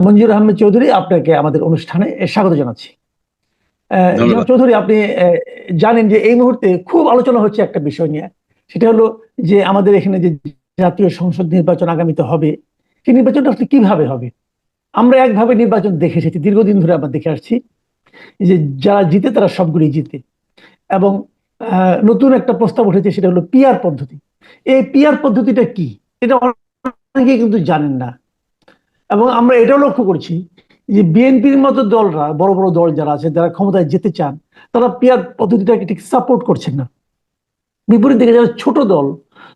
মঞ্জুর আহমেদ চৌধুরী আপনাকে আমাদের অনুষ্ঠানে স্বাগত জানাচ্ছি। চৌধুরী আপনি জানেন যে এই মুহূর্তে খুব আলোচনা হচ্ছে একটা বিষয় নিয়ে। সেটা হলো যে আমাদের এখানে যে জাতীয় সংসদ নির্বাচন আগামীতে হবে সেই নির্বাচনটা আসলে কীভাবে হবে? আমরা একভাবে নির্বাচন দেখে এসেছি দীর্ঘদিন ধরে আমরা দেখে আসছি যে যারা জিতে তারা সবগুলি জিতে। এবং নতুন একটা প্রস্তাব উঠেছে সেটা হলো পিআর পদ্ধতি। এই পিআর পদ্ধতিটা কি? এটা অনেকে কিন্তু জানেন না। এবং আমরা এটাও লক্ষ্য করছি যে বিএনপির মতো দলরা, বড় বড় দল যারা আছে, যারা ক্ষমতায় যেতে চান, তারা পিয়ার পদ্ধতিটাকে ঠিক সাপোর্ট করছেন না। বিপরীত দিকে যারা ছোট দল,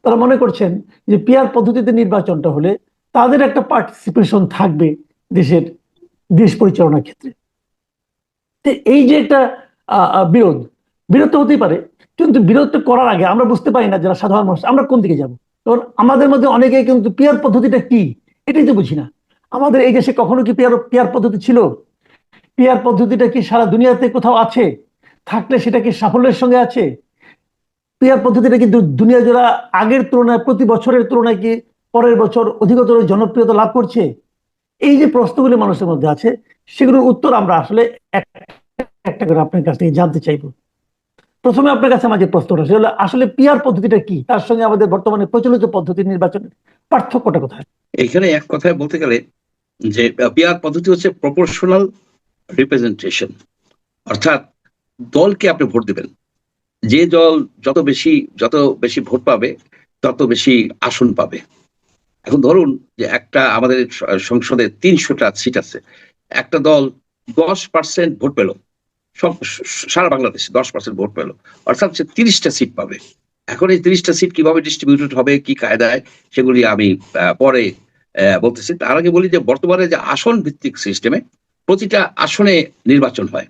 তারা মনে করছেন যে পিয়ার পদ্ধতিতে নির্বাচনটা হলে তাদের একটা পার্টিসিপেশন থাকবে দেশের দেশ পরিচালনার ক্ষেত্রে। এই যে একটা বিরোধ বিরোধ হতেই পারে, কিন্তু বিরোধটা করার আগে আমরা বুঝতে পারি না যারা সাধারণ মানুষ, আমরা কোন দিকে যাব? কারণ আমাদের মধ্যে অনেকে কিন্তু পিয়ার পদ্ধতিটা কি, এটাই তো বুঝি না। আমাদের এই দেশে কখনো কি পেয়ার পেয়ার পদ্ধতি ছিল? পেয়ার পদ্ধতিটা কি সারা দুনিয়াতে কোথাও আছে? থাকলে সেটা কি সাফল্যের সঙ্গে আছে? পেয়ার পদ্ধতিটা কিন্তু দুনিয়া জোড়া আগের তুলনায়, প্রতি বছরের তুলনায় কি পরের বছর অধিকতর জনপ্রিয়তা লাভ করছে? এই যে প্রশ্নগুলি মানুষের মধ্যে আছে, সেগুলোর উত্তর আমরা আসলে একটা করে আপনার কাছ থেকে জানতে চাইব। প্রথমে আপনার কাছে আমার যে প্রশ্নটা, সেটা আসলে পিয়ার পদ্ধতিটা কি? তার সঙ্গে আমাদের বর্তমানে প্রচলিত পদ্ধতি নির্বাচনের পার্থক্যটা কোথায়? এখানে এক কথায় বলতে গেলে যে পিআর পদ্ধতি হচ্ছে প্রপোর্শনাল রিপ্রেজেন্টেশন অর্থাৎ দলকে আপনি ভোট দেবেন। যে দল যত বেশি যত বেশি ভোট পাবে, তত বেশি আসন পাবে। এখন ধরুন যে একটা আমাদের সংসদে তিনশোটা সিট আছে। একটা দল দশ পার্সেন্ট ভোট পেল। সব, সারা বাংলাদেশে দশ পার্সেন্ট ভোট পেল। অর্থাৎ সে তিরিশটা সিট পাবে। এখন এই তিরিশটা সিট কীভাবে ডিস্ট্রিবিউটেড হবে, কি কায়দায়, সেগুলি আমি পরে বলতেছি তার আগে বলি যে বর্তমানে যে আসন ভিত্তিক সিস্টেমে প্রতিটা আসনে নির্বাচন হয়।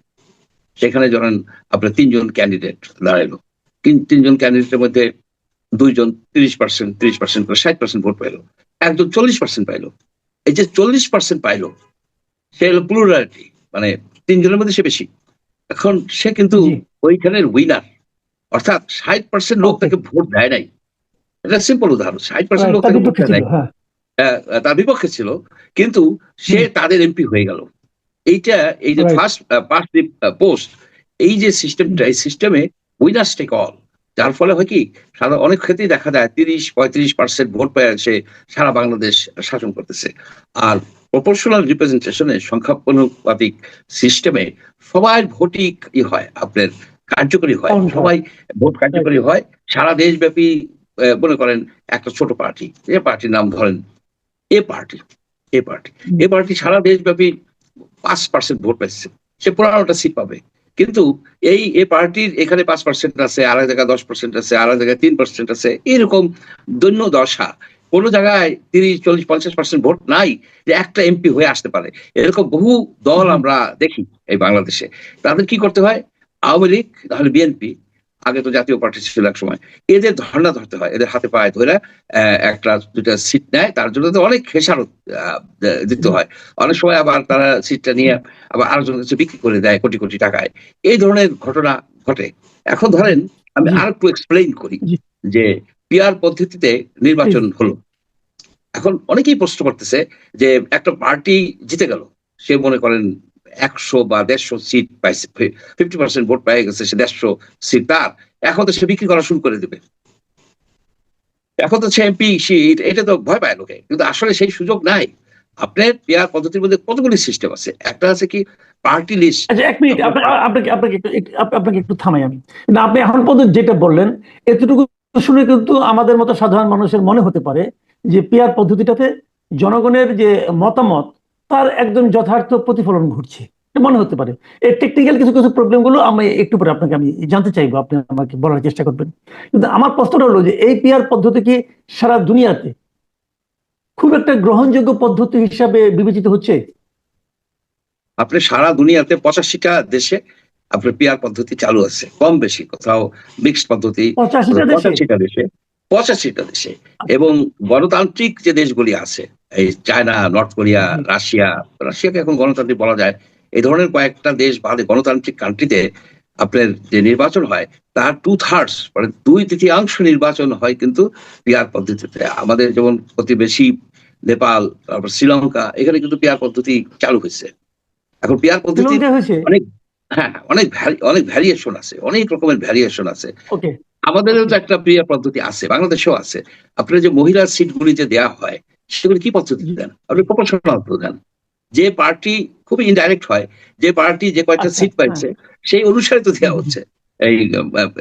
সেখানে ধরেন আপনার তিনজন ক্যান্ডিডেট দাঁড়াইলো। তিন তিনজন ক্যান্ডিডেটের মধ্যে দুইজন তিরিশ পার্সেন্ট তিরিশ পার্সেন্ট করে ষাট পার্সেন্ট ভোট পাইলো। একজন চল্লিশ পার্সেন্ট পাইলো। এই যে চল্লিশ পার্সেন্ট পাইলো সে হলো প্লুরালিটি মানে তিনজনের মধ্যে সে বেশি। এখন সে কিন্তু। ওইখানের উইনার অর্থাৎ ষাট পার্সেন্ট লোক তাকে ভোট দেয় নাই। এটা সিম্পল উদাহরণ ষাট পার্সেন্ট লোক তাকে ভোট দেয় নাই। হ্যাঁ। তার বিপক্ষে ছিল। কিন্তু সে তাদের এমপি হয়ে গেল। এইটা এই যে. ফার্স্ট পাস্ট পোস্ট এই যে সিস্টেমটা এই সিস্টেমে উইনার্স টেক অল যার ফলে হয় কি সারা অনেক ক্ষেত্রেই দেখা যায় তিরিশ পঁয়ত্রিশ পার্সেন্ট ভোট পেয়ে সে সারা বাংলাদেশ শাসন করতেছে। আর প্রপোর্শনাল রিপ্রেজেন্টেশনে সংখ্যানুপাতিক সিস্টেমে সবাই ভোটই ই হয় আপনার কার্যকরী হয়। সবাই ভোট কার্যকরী হয়। সারা দেশব্যাপী মনে করেন একটা ছোট পার্টি। যে পার্টির নাম ধরেন A party A party. A party সারা দেশব্যাপী পাঁচ পার্সেন্ট ভোট পাচ্ছে সে পনেরোটা সিট পাবে। কিন্তু এই এ পার্টির এখানে পাঁচ পার্সেন্ট আছে আর এক জায়গায় দশ পার্সেন্ট আছে আর এক জায়গায় তিন পার্সেন্ট আছে। এরকম দৈন্য দশা। কোনো জায়গায় তিরিশ চল্লিশ পঞ্চাশ পার্সেন্ট ভোট নাই যে একটা এমপি হয়ে আসতে পারে। এরকম বহু দল আমরা দেখি এই বাংলাদেশে। তাদের কি করতে হয়? আওয়ামী লীগ তাহলে বিএনপি। আগে তো জাতীয় পার্টি ছিল এক সময়। এদের ধর্ণা ধরতে হয় এদের হাতে পায়ে ধরে একটা দুটা সিট নেয় তার জন্য তো অনেক খেসারত দিতে হয়। অনেক সময় আবার তারা সিটটা নিয়ে আবার আরেকজনের কাছে বিক্রি করে দেয় কোটি কোটি টাকায়। এই ধরনের ঘটনা ঘটে। এখন ধরেন আমি আর একটু এক্সপ্লেইন করি। যে পিআর পদ্ধতিতে নির্বাচন হলো। এখন অনেকেই প্রশ্ন করতেছে যে একটা পার্টি জিতে গেল সে মনে করেন একশো বা দেড়শো সিট পাইছে। ফিফটি পার্সেন্ট ভোট পেয়ে গেছে সে দেড়শো সিট তার। এখন তো সে বিক্রি করা শুরু করে দেবে। এখন তো সে এমপি সিট এটা তো ভয় পায় লোকে। কিন্তু আসলে সেই সুযোগ নাই। আপনার পেয়ার পদ্ধতির মধ্যে কতগুলি সিস্টেম আছে? একটা আছে কি পার্টি লিস্ট আচ্ছা এক মিনিট আপনা- আপনাকে আপনাকে আপনাকে একটু থামাই আমি। না আপনি এখন পর্যন্ত যেটা বললেন এতটুকু শুনে কিন্তু আমাদের মতো সাধারণ মানুষের মনে হতে পারে যে পিয়ার পদ্ধতিটাতে জনগণের যে মতামত তার একদম যথার্থ প্রতিফলন ঘটছে। মনে হতে পারে। এই টেকনিক্যাল কিছু কিছু প্রবলেমগুলো আমি একটু পরে আপনাকে আমি জানতে চাইব আপনি আমাকে বলার চেষ্টা করবেন। কিন্তু আমার প্রশ্নটা হলো যে এই পিয়ার পদ্ধতি কি সারা দুনিয়াতে খুব একটা গ্রহণযোগ্য পদ্ধতি হিসাবে বিবেচিত হচ্ছে? আপনি সারা দুনিয়াতে পঁচাশিটা দেশে আপনার পিয়ার পদ্ধতি চালু আছে। কম বেশি কোথাও মিক্সড পদ্ধতি পঁচাশিটা দেশে। পঁচাশিটা দেশে। এবং গণতান্ত্রিক যে দেশগুলি আছে এই চায়না নর্থ কোরিয়া রাশিয়া রাশিয়াকে এখন গণতান্ত্রিক বলা যায়। এই ধরনের কয়েকটা দেশ বাদে গণতান্ত্রিক কান্ট্রিতে আপনার যে নির্বাচন হয় তার টু থার্ডস মানে দুই তৃতীয়াংশ নির্বাচন হয় কিন্তু পিয়ার পদ্ধতিতে। আমাদের যেমন প্রতিবেশী নেপাল তারপর শ্রীলঙ্কা এখানে কিন্তু পিয়ার পদ্ধতি চালু হয়েছে। এখন পিয়ার পদ্ধতি অনেক হ্যাঁ হ্যাঁ, অনেক অনেক ভ্যারিয়েশন আছে অনেক রকমের ভ্যারিয়েশন আছে। আমাদেরও তো একটা প্রিয় পদ্ধতি আছে বাংলাদেশেও আছে। আপনার যে মহিলার সিটগুলি যে দেওয়া হয় সেগুলি কি পদ্ধতি দেন? আপনি প্রপোর্শনাল দেন। যে পার্টি খুবই ইনডাইরেক্ট হয় যে পার্টি যে কয়টা আচ্ছা, সিট পাইছে সেই অনুসারে তো দেওয়া হচ্ছে। এই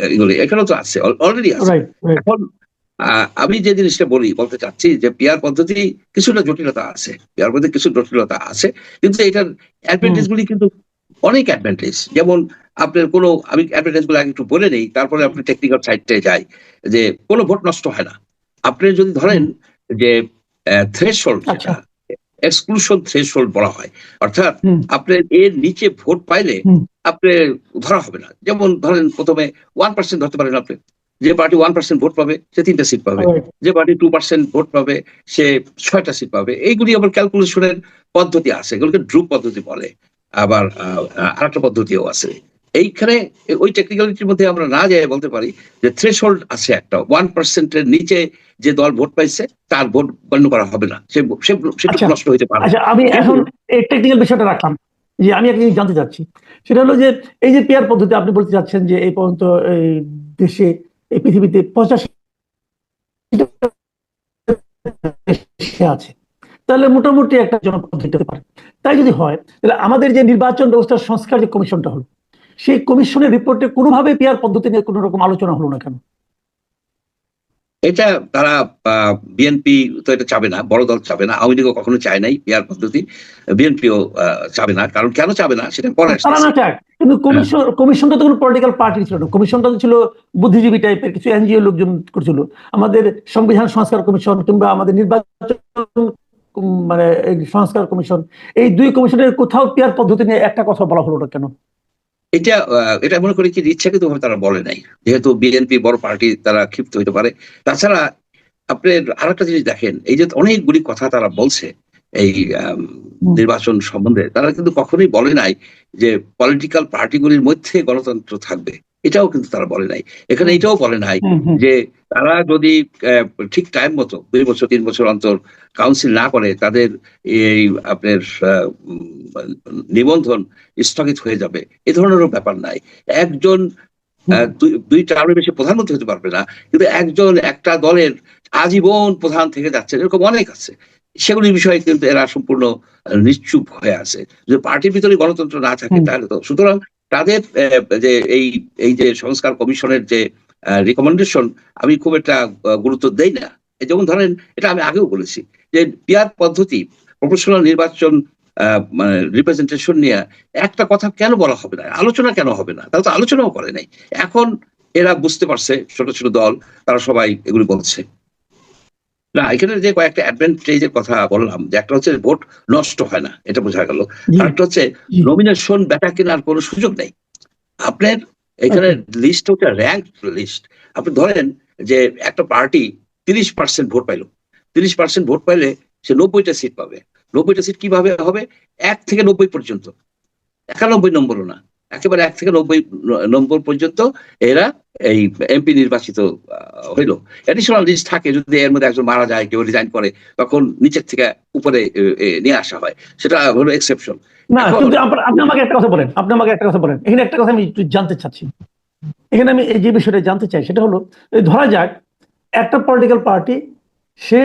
এগুলি এখানেও তো আছে অলরেডি আছে। এখন আমি যে জিনিসটা বলি বলতে চাচ্ছি যে পিয়ার পদ্ধতি কিছুটা জটিলতা আছে। পিয়ার পদ্ধতি কিছু জটিলতা আছে কিন্তু এটার অ্যাডভান্টেজ গুলি কিন্তু অনেক অ্যাডভান্টেজ যেমন আপনার কোনো আমি অ্যাডভান্টেজগুলো আগে একটু বলে নেই তারপরে আপনি টেকনিক্যাল সাইডটায় যাই যে কোনো ভোট নষ্ট হয় না। আপনি যদি ধরেন যে থ্রেশহোল্ড আচ্ছা। এক্সক্লুশন থ্রেশহোল্ড বলা হয়। অর্থাৎ হুম। আপনার এর নিচে ভোট পাইলে আপনি ধরা হবে না। যেমন ধরেন প্রথমে ওয়ান পার্সেন্ট ধরতে পারেন আপনি। যে পার্টি ওয়ান পার্সেন্ট ভোট পাবে সে তিনটা সিট পাবে। যে পার্টি টু পার্সেন্ট ভোট পাবে সে ছয়টা সিট পাবে। এইগুলি আবার ক্যালকুলেশনের পদ্ধতি আছে। এগুলোকে ড্রুপ পদ্ধতি বলে। আবার আরেকটা পদ্ধতিও আছে। এইখানে ওই টেকনিক্যালিটির মধ্যে আমরা না যাই বলতে পারি যে থ্রেশহোল্ড আছে একটা। ওয়ান পার্সেন্টের নিচে যে দল ভোট পাইছে তার ভোট গণ্য করা হবে না। সে সেটা আচ্ছা। নষ্ট হইতে পারে। আচ্ছা আমি এখন এই টেকনিক্যাল বিষয়টা রাখলাম। যে আমি একটা জিনিস জানতে চাচ্ছি। সেটা হলো যে এই যে পেয়ার পদ্ধতি আপনি বলতে চাচ্ছেন যে এই পর্যন্ত এই দেশে এই পৃথিবীতে পঁচাশি আছে। তাহলে মোটামুটি একটা জনপদ্ধতি হতে পারে। তাই যদি হয় তাহলে আমাদের যে নির্বাচন ব্যবস্থার সংস্কার যে কমিশনটা হলো সেই কমিশনের রিপোর্টে কোনোভাবে পেয়ার পদ্ধতি নিয়ে কোনো রকম আলোচনা হলো না কেন? এটা তারা বিএনপি তো এটা চাবে না বড় দল চাবে না আওয়ামী লীগও কখনো চায় নাই পিয়ার পদ্ধতি বিএনপিও চাবে না কারণ কেন চাবে না সেটা পরে কিন্তু কমিশন কমিশনটা তো কোনো পলিটিক্যাল পার্টি ছিল না কমিশনটা তো ছিল বুদ্ধিজীবী টাইপের কিছু এনজিও লোকজন করছিল। আমাদের সংবিধান সংস্কার কমিশন কিংবা আমাদের নির্বাচন মানে সংস্কার কমিশন এই দুই কমিশনের কোথাও পেয়ার পদ্ধতি নিয়ে একটা কথা বলা হলো না কেন? এটা এটা মনে করি কি ইচ্ছাকৃত ভাবে তারা বলে নাই। যেহেতু বিএনপি বড় পার্টি তারা ক্ষিপ্ত হইতে পারে। তাছাড়া আপনি আর একটা জিনিস দেখেন এই যে অনেকগুলি কথা তারা বলছে এই নির্বাচন সম্বন্ধে তারা কিন্তু কখনোই বলে নাই যে পলিটিক্যাল পার্টিগুলির মধ্যে গণতন্ত্র থাকবে। এটাও কিন্তু তারা বলে নাই। এখানে এটাও বলে নাই। যে তারা যদি ঠিক টাইম মতো দুই বছর তিন বছর অন্তর কাউন্সিল না করে তাদের এই আপনার নিবন্ধন স্থগিত হয়ে যাবে এ ধরনেরও ব্যাপার নাই। একজন দুই টার্মের বেশি প্রধানমন্ত্রী হতে পারবে না কিন্তু একজন একটা দলের আজীবন প্রধান থেকে যাচ্ছে এরকম অনেক আছে। সেগুলির বিষয়ে কিন্তু এরা সম্পূর্ণ নিশ্চুপ হয়ে আছে। যদি পার্টির ভিতরে গণতন্ত্র না থাকে তাহলে তো সুতরাং তাদের যে এই এই যে সংস্কার কমিশনের যে রিকমেন্ডেশন আমি খুব একটা গুরুত্ব দেই না। যেমন ধরেন এটা আমি আগেও বলেছি যে পিয়ার পদ্ধতি প্রফেশনাল নির্বাচন আহ, মানে রিপ্রেজেন্টেশন নিয়ে একটা কথা কেন বলা হবে না? আলোচনা কেন হবে না? তারা তো আলোচনাও করে নাই। এখন এরা বুঝতে পারছে ছোট ছোট দল তারা সবাই এগুলি বলছে। না এখানে যে কয়েকটা অ্যাডভান্টেজের কথা বললাম যে একটা হচ্ছে ভোট নষ্ট হয় না এটা বোঝা গেল। আরেকটা হচ্ছে। নমিনেশন বেটা কেনার কোনো সুযোগ নেই। আপনার এখানে লিস্ট হচ্ছে র্যাঙ্ক লিস্ট আপনি ধরেন যে একটা পার্টি তিরিশ পার্সেন্ট ভোট পাইলো। তিরিশ পার্সেন্ট ভোট পাইলে সে নব্বইটা সিট পাবে। নব্বইটা সিট কীভাবে হবে? এক থেকে নব্বই পর্যন্ত। একানব্বই নম্বরও না। একেবারে এক থেকে নব্বই নম্বর পর্যন্ত এরা এই এমপি নির্বাচিত হইল। এডিশনাল লিস্ট থাকে যদি এর মধ্যে একজন মারা যায় কেউ রিজাইন করে তখন নিচের থেকে উপরে নিয়ে আসা হয়। সেটা হলো এক্সেপশন না কিন্তু আপনি আমাকে একটা কথা বলেন আপনি আমাকে একটা কথা বলেন। এখানে একটা কথা আমি একটু জানতে চাচ্ছি। এখানে আমি এই যে বিষয়টা জানতে চাই সেটা হলো ধরা যাক একটা পলিটিক্যাল পার্টি সে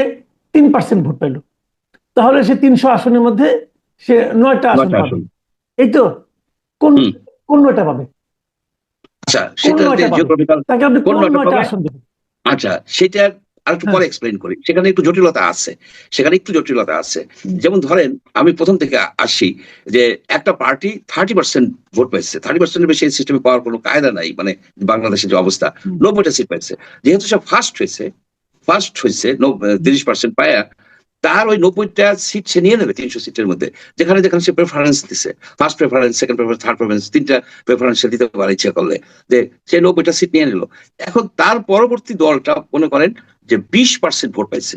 তিন পার্সেন্ট ভোট পেল তাহলে সে তিনশো আসনের মধ্যে সে নয়টা আসন পাবে। এই তো কোন। কোন নয়টা পাবে? আচ্ছা সেটা আচ্ছা সেটা আর একটু পরে এক্সপ্লেইন করি। সেখানে একটু জটিলতা আছে। সেখানে একটু জটিলতা আছে। যেমন ধরেন আমি প্রথম থেকে আসি যে একটা পার্টি থার্টি পার্সেন্ট ভোট পাইছে। থার্টি পার্সেন্টের বেশি সিস্টেমে পাওয়ার কোনো কায়দা নাই মানে বাংলাদেশের যে অবস্থা নব্বইটা সিট পাইছে। যেহেতু সে ফার্স্ট হয়েছে ফার্স্ট হয়েছে তিরিশ পার্সেন্ট পায়া তার ওই নব্বইটা সিট সে নিয়ে নেবে, তিনশো সিটের মধ্যে। যেখানে যেখানে সে প্রেফারেন্স দিছে। First preference second preference third preference তিনটা প্রেফারেন্স দিতে পারে ইচ্ছা করলে। যে সে নব্বইটা সিট নিয়ে নিল। এখন তার পরবর্তী দলটা মনে করেন যে বিশ পার্সেন্ট ভোট পাইছে।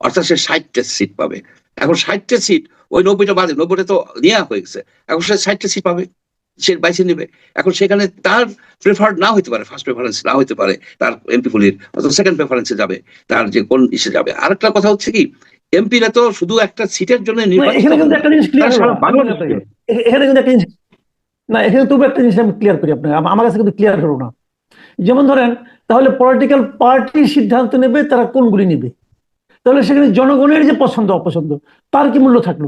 অর্থাৎ সে ষাটটা সিট পাবে। এখন ষাটটা সিট ওই নব্বইটা বাদে, নব্বইটা তো নেওয়া হয়ে গেছে। এখন সে ষাটটা সিট পাবে। সে বাইসে নেবে। এখন সেখানে তার প্রেফার্ড না হতে পারে ফার্স্ট প্রেফারেন্স না হতে পারে তার এমপি গুলির অথবা সেকেন্ড প্রেফারেন্সে যাবে, তার যে কোন ইসে যাবে। আরেকটা কথা হচ্ছে কি এমপিরা তো শুধু একটা সিটের জন্য না, এখানে কিন্তু একটা জিনিস ক্লিয়ার তারা সারা বাংলাদেশ এখানে কিন্তু একটা জিনিস না এখানে তবু একটা জিনিস আমি ক্লিয়ার করি আপনাকে। আমার কাছে কিন্তু ক্লিয়ার হলো না। যেমন ধরেন তাহলে পলিটিক্যাল পার্টি সিদ্ধান্ত নেবে তারা কোনগুলি নেবে? তাহলে সেখানে জনগণের যে পছন্দ অপছন্দ তার কি মূল্য থাকল?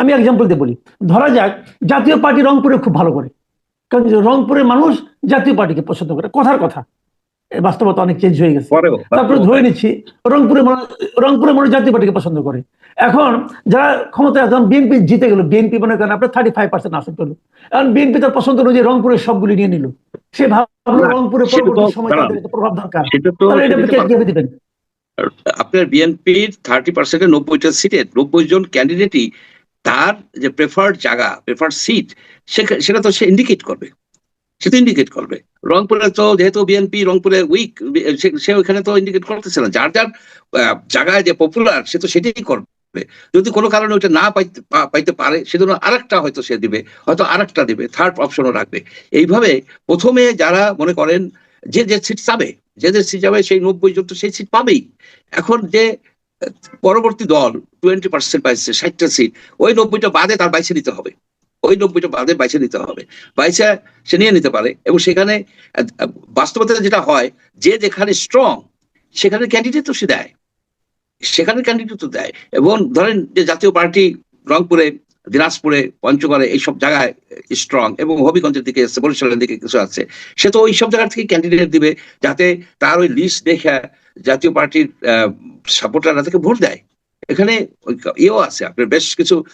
আমি এক্সাম্পল দিয়ে বলি। ধরা যাক জাতীয় পার্টি রংপুরে খুব ভালো করে। কারণ রংপুরের মানুষ জাতীয় পার্টিকে পছন্দ করে। কথার কথা। বাস্তবতা অনেক চেঞ্জ হয়ে গেছে। তারপরে ধরে নিচ্ছি রংপুরে রংপুরে মানুষ জাতীয় পার্টিকে পছন্দ করে। এখন যারা ক্ষমতায় এখন বিএনপি জিতে গেল বিএনপি মনে করেন আপনার থার্টি ফাইভ পার্সেন্ট আসন পেল। এখন বিএনপি তার পছন্দ অনুযায়ী রংপুরের সবগুলি নিয়ে নিল। সে ভাবলো রংপুরে সময় প্রভাব দরকার। দিবেন? আপনার বিএনপির থার্টি পার্সেন্টের নব্বইটা সিটে নব্বই জন ক্যান্ডিডেটই তার যে প্রেফার্ড জায়গা প্রেফার্ড সিট সেটা তো সে ইন্ডিকেট করবে। সে তো ইন্ডিকেট করবে। রংপুরে তো যেহেতু বিএনপি রংপুরে উইক সে ওইখানে তো ইন্ডিকেট করতেছে না। যার যার জায়গায় যে পপুলার সে তো সেটাই করবে। যদি কোনো কারণে ওইটা না পাইতে পাইতে পারে, সেজন্য আরেকটা হয়তো সে দিবে, হয়তো আরেকটা দিবে থার্ড অপশনও রাখবে। এইভাবে প্রথমে যারা মনে করেন যে যে সিট চাবে যে যে সিট যাবে, সেই নব্বই জন তো সেই সিট পাবেই। এখন যে, পরবর্তী দল টোয়েন্টি পার্সেন্ট পাইছে, ষাটটা সিট ওই নব্বইটা বাদে তার বাইছে নিতে হবে। ওই নব্বইটা বাদে বাইছে নিতে হবে। বাইছে সে নিয়ে নিতে পারে এবং সেখানে বাস্তবতায় যেটা হয়, যে যেখানে স্ট্রং সেখানে ক্যান্ডিডেট তো সে দেয়। সেখানে ক্যান্ডিডেট তো দেয়। এবং ধরেন যে জাতীয় পার্টি রংপুরে, দিনাজপুরে, পঞ্চগড়ে এইসব জায়গায় স্ট্রং এবং হবিগঞ্জের দিকে আছে বরিশালের দিকে কিছু আছে, সে তো ওই সব জায়গা থেকে ক্যান্ডিডেট দিবে যাতে তার ওই লিস্ট দেখে জাতীয় পার্টির সাপোর্টাররা তাকে ভোট দেয়। এখানে ইয়েও আছে আপনার বেশ কিছু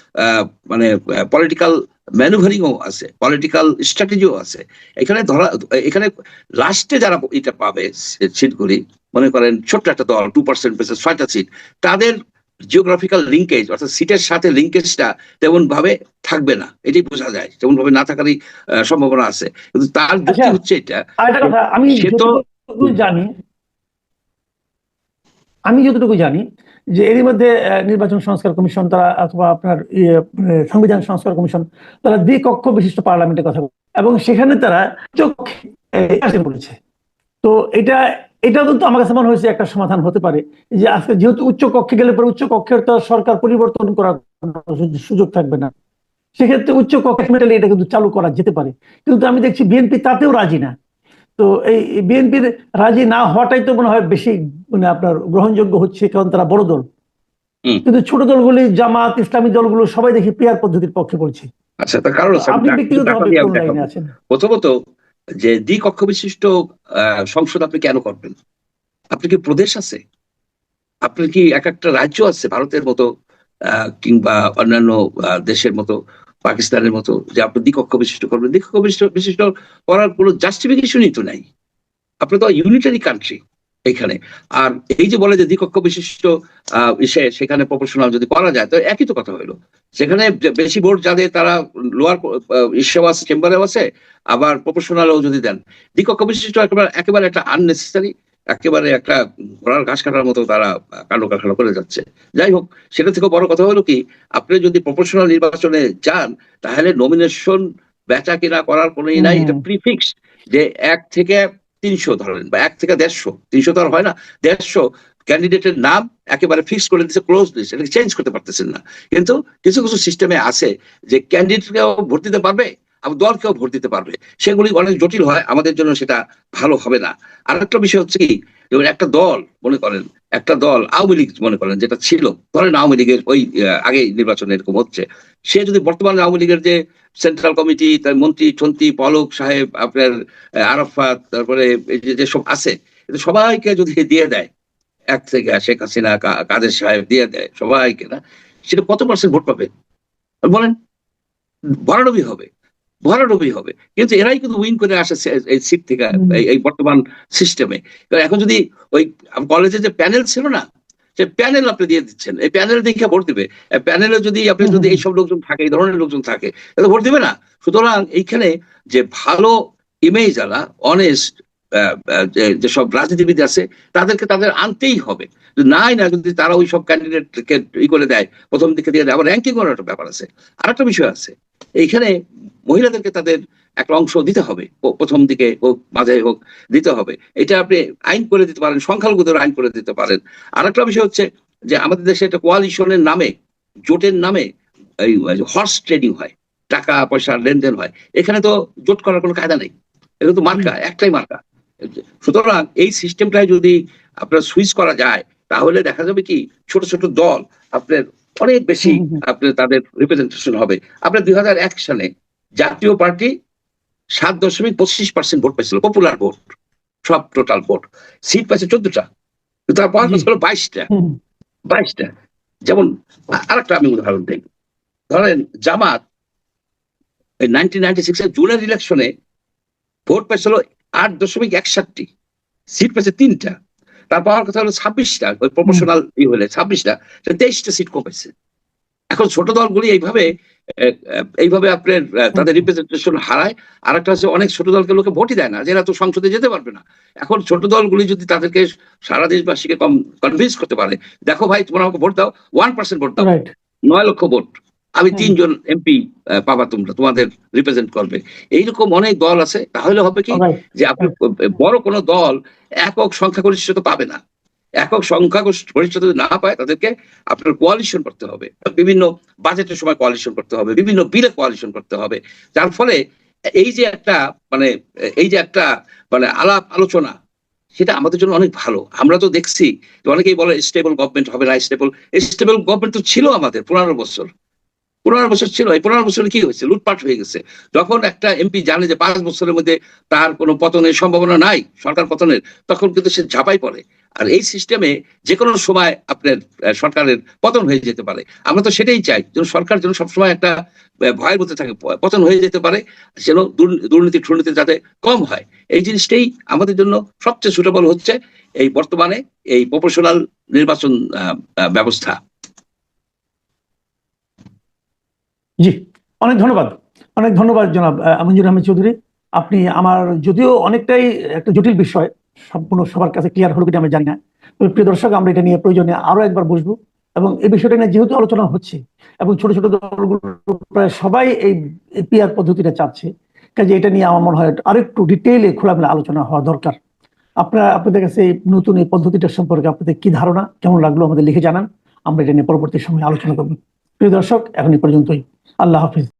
মানে পলিটিক্যাল ম্যানুভারিংও আছে পলিটিক্যাল স্ট্র্যাটেজিও আছে। এখানে ধরা এখানে লাস্টে যারা এটা পাবে সিটগুলি মনে করেন ছোট্ট একটা দল টু পার্সেন্ট পেয়েছে ছয়টা সিট তাদের জিওগ্রাফিক্যাল লিঙ্কেজ অর্থাৎ সিটের সাথে লিঙ্কেজটা তেমন ভাবে থাকবে না। এটাই বোঝা যায় তেমন ভাবে না থাকারই সম্ভাবনা আছে। কিন্তু তার আচ্ছা। হচ্ছে এটা। আমি সে তো- জানি আমি যতটুকু জানি যে এরই মধ্যে নির্বাচন সংস্কার কমিশন তারা অথবা আপনার ইয়ে, সংবিধান সংস্কার কমিশন তারা দ্বিকক্ষ বিশিষ্ট পার্লামেন্টের কথা। এবং সেখানে তারা চোখ বলেছে। তো এটা এটা কিন্তু আমার কাছে মনে হয়েছে একটা সমাধান হতে পারে। যে আজকে যেহেতু উচ্চ কক্ষে গেলে পরে উচ্চ কক্ষের তো সরকার পরিবর্তন করার সুযোগ থাকবে না। সেক্ষেত্রে উচ্চ কক্ষে এটা কিন্তু চালু করা যেতে পারে। কিন্তু আমি দেখছি বিএনপি তাতেও রাজি না। তো এই বিএনপির রাজি না হওয়াটাই তো মনে হয় বেশি মানে আপনার গ্রহণযোগ্য হচ্ছে কারণ তারা বড় দল। কিন্তু ছোট দলগুলি জামাত ইসলামী দলগুলো সবাই দেখি পেয়ার পদ্ধতির পক্ষে বলছে আচ্ছা তার কারণ আপনি আছেন? প্রথমত যে দ্বিকক্ষ বিশিষ্ট আহ, সংসদ আপনি কেন করবেন? আপনি কি প্রদেশ আছে? আপনার কি এক একটা রাজ্য আছে? ভারতের মতো আহ, কিংবা অন্যান্য দেশের মতো পাকিস্তানের মতো যে আপনি দ্বিকক্ষ বিশিষ্ট করবেন। দ্বিকক্ষ বিশিষ্ট বিশিষ্ট করার কোনো জাস্টিফিকেশনই তো নাই। আপনি তো ইউনিটারি কান্ট্রি এখানে। আর এই যে বলে যে দ্বিকক্ষ বিশিষ্ট সেখানে প্রফেশনাল যদি করা যায়, তো একই তো কথা হইল সেখানে বেশি ভোট যাদের, তারা লোয়ার ইসেও আছে চেম্বারেও আছে, আবার প্রফেশনালও যদি দেন। দ্বিকক্ষ বিশিষ্ট একেবারে একেবারে একটা আননেসেসারি একেবারে একটা ঘোড়ার ঘাস কাটার মতো তারা কাণ্ড কারখানা করে যাচ্ছে। যাই হোক সেটা থেকে বড় কথা হলো কি আপনি যদি প্রফেশনাল নির্বাচনে যান তাহলে নমিনেশন বেচা কিনা করার কোনো নাই। এটা প্রিফিক্স যে এক থেকে তিনশো ধরেন বা এক থেকে দেড়শো। তিনশো তো আর হয় না দেড়শো ক্যান্ডিডেটের নাম একেবারে ফিক্স করে দিচ্ছে ক্লোজ লিস্ট এটাকে চেঞ্জ করতে পারতেছেন না। কিন্তু কিছু কিছু সিস্টেমে আছে যে ক্যান্ডিডেটকেও ভোট দিতে পারবে দলকেও ভোট দিতে পারবে। সেগুলি অনেক জটিল হয়, আমাদের জন্য সেটা ভালো হবে না। আর একটা বিষয় হচ্ছে কি একটা দল মনে করেন, একটা দল আওয়ামী লীগ মনে করেন, যেটা ছিল, ধরেন আওয়ামী লীগের ওই আগে নির্বাচনে এরকম হচ্ছে, সে যদি বর্তমানে আওয়ামী লীগের যে সেন্ট্রাল কমিটি তার মন্ত্রী ছন্ত্রী পলক সাহেব, আপনার আরাফাত, তারপরে যে, যেসব আছে সবাইকে যদি দিয়ে দেয়, এক থেকে শেখ হাসিনা কাদের সাহেব দিয়ে দেয় সবাইকে না, সেটা কত পার্সেন্ট ভোট পাবে? বলেন, ভরাডবি হবে। ভরাডবি হবে। কিন্তু এরাই কিন্তু উইন করে আসে এই সিট থেকে এই- বর্তমান সিস্টেমে এখন যদি ওই কলেজে যে প্যানেল ছিল না সে প্যানেল আপনি দিয়ে দিচ্ছেন। এই প্যানেল দেখে ভোট দিবে। প্যানেলে যদি আপনি যদি এইসব লোকজন থাকে এই ধরনের লোকজন থাকে তাহলে ভোট দিবে না। সুতরাং এইখানে যে ভালো ইমেজ আলা অনেস্ট যেসব রাজনীতিবিদ আছে তাদেরকে তাদের আনতেই হবে। নাই না যদি তারা ওই সব ক্যান্ডিডেটকে ই করে দেয় প্রথম দিকে দিয়ে দেয় আবার র্যাঙ্কিং করার একটা ব্যাপার আছে। আর একটা বিষয় আছে। এইখানে মহিলাদেরকে তাদের একটা অংশ দিতে হবে। প্রথম দিকে হোক মাঝে হোক দিতে হবে। এটা আপনি আইন করে দিতে পারেন সংখ্যালঘুদের আইন করে দিতে পারেন। আর একটা বিষয় হচ্ছে যে আমাদের দেশে একটা কোয়ালিশনের নামে জোটের নামে এই হর্স ট্রেডিং হয় টাকা পয়সা লেনদেন হয়। এখানে তো জোট করার কোনো কায়দা নেই। এটা তো মার্কা একটাই মার্কা। সুতরাং এই সিস্টেমটাই যদি আপনার সুইচ করা যায় তাহলে দেখা যাবে কি ছোট ছোট দল আপনার অনেক বেশি। আপনার তাদের রিপ্রেজেন্টেশন হবে। আপনার দুই হাজার এক সালে জাতীয় পার্টি সাত দশমিক পঁচিশ পার্সেন্ট ভোট পাইছিল পপুলার ভোট সব টোটাল ভোট। সিট পাইছে চোদ্দটা তার পাওয়ার। হলো বাইশটা। বাইশটা। যেমন আর একটা আমি উদাহরণ দিই ধরেন জামাত নাইনটিন নাইনটি সিক্স এর জুনের ইলেকশনে ভোট পেয়েছিল আট দশমিক একষট্টি সিট পেয়েছে তিনটা। তার পাওয়ার কথা হলো ছাব্বিশটা ওই প্রপোর্শনাল ই হলে ছাব্বিশটা তেইশটা সিট কমেছে এখন ছোট দলগুলি এইভাবে এইভাবে আপনার তাদের রিপ্রেজেন্টেশন হারায়। আর একটা হচ্ছে অনেক ছোট দলকে লোকে ভোটই দেয় না যে এরা তো সংসদে যেতে পারবে না। এখন ছোট দলগুলি যদি তাদেরকে সারা দেশবাসীকে কম কনভিন্স করতে পারে দেখো ভাই তোমরা আমাকে ভোট দাও ওয়ান পার্সেন্ট ভোট দাও। নয় লক্ষ ভোট। আমি তিনজন এমপি পাবা তোমরা তোমাদের রিপ্রেজেন্ট করবে। এইরকম অনেক দল আছে তাহলে হবে কি যে আপনি বড় কোনো দল একক সংখ্যাগরিষ্ঠতা পাবে না। একক সংখ্যাগরিষ্ঠতা না পায়, তাদেরকে আপনার কোয়ালিশন করতে হবে। বিভিন্ন বাজেটের সময় কোয়ালিশন করতে হবে, বিভিন্ন বিলে কোয়ালিশন করতে হবে। যার ফলে এই যে একটা মানে এই যে একটা মানে আলাপ আলোচনা, সেটা আমাদের জন্য অনেক ভালো। আমরা তো দেখছি, অনেকেই বলে স্টেবল গভর্নমেন্ট হবে না স্টেবল স্টেবল গভর্নমেন্ট তো ছিল আমাদের পনেরো বছর। পনেরো বছর ছিল, এই পনেরো বছরে কি হয়েছে? লুটপাট হয়ে গেছে। যখন একটা এমপি জানে যে পাঁচ বছরের মধ্যে তার কোনো পতনের সম্ভাবনা নাই, সরকার পতনের, তখন কিন্তু সে ঝাঁপাই পড়ে। আর এই সিস্টেমে যে কোনো সময় আপনার সরকারের পতন হয়ে যেতে পারে। আমরা তো সেটাই চাই, যেন সরকার যেন সবসময় একটা ভয়ের মধ্যে থাকে পতন হয়ে যেতে পারে, যেন দুর্নী- দুর্নীতি ঠুর্নীতি যাতে কম হয়। এই জিনিসটাই আমাদের জন্য সবচেয়ে সুটেবল হচ্ছে এই বর্তমানে এই প্রফেশনাল নির্বাচন ব্যবস্থা। জি, অনেক ধন্যবাদ। অনেক ধন্যবাদ জনাব আমিনুর আহমেদ চৌধুরী। আপনি আমার, যদিও অনেকটাই একটা জটিল বিষয় সম্পূর্ণ সবার কাছে ক্লিয়ার হলো কিনা আমি জানি না। তবে প্রিয় দর্শক, আমরা এটা নিয়ে প্রয়োজনে আরও একবার বসবো। এবং এই বিষয়টা নিয়ে যেহেতু আলোচনা হচ্ছে এবং ছোট ছোট দলগুলো প্রায় সবাই এই পিআর পদ্ধতিটা চাচ্ছে, কাজে এটা নিয়ে আমার মনে হয় আরেকটু ডিটেইলে খোলামেলা আলোচনা হওয়া দরকার। আপনারা, আপনাদের কাছে এই নতুন এই পদ্ধতিটা সম্পর্কে আপনাদের কি ধারণা, কেমন লাগল আমাদের লিখে জানান। আমরা এটা নিয়ে পরবর্তী সময় আলোচনা করব। প্রিয় দর্শক এখন এই পর্যন্তই। আল্লাহ হাফিজ।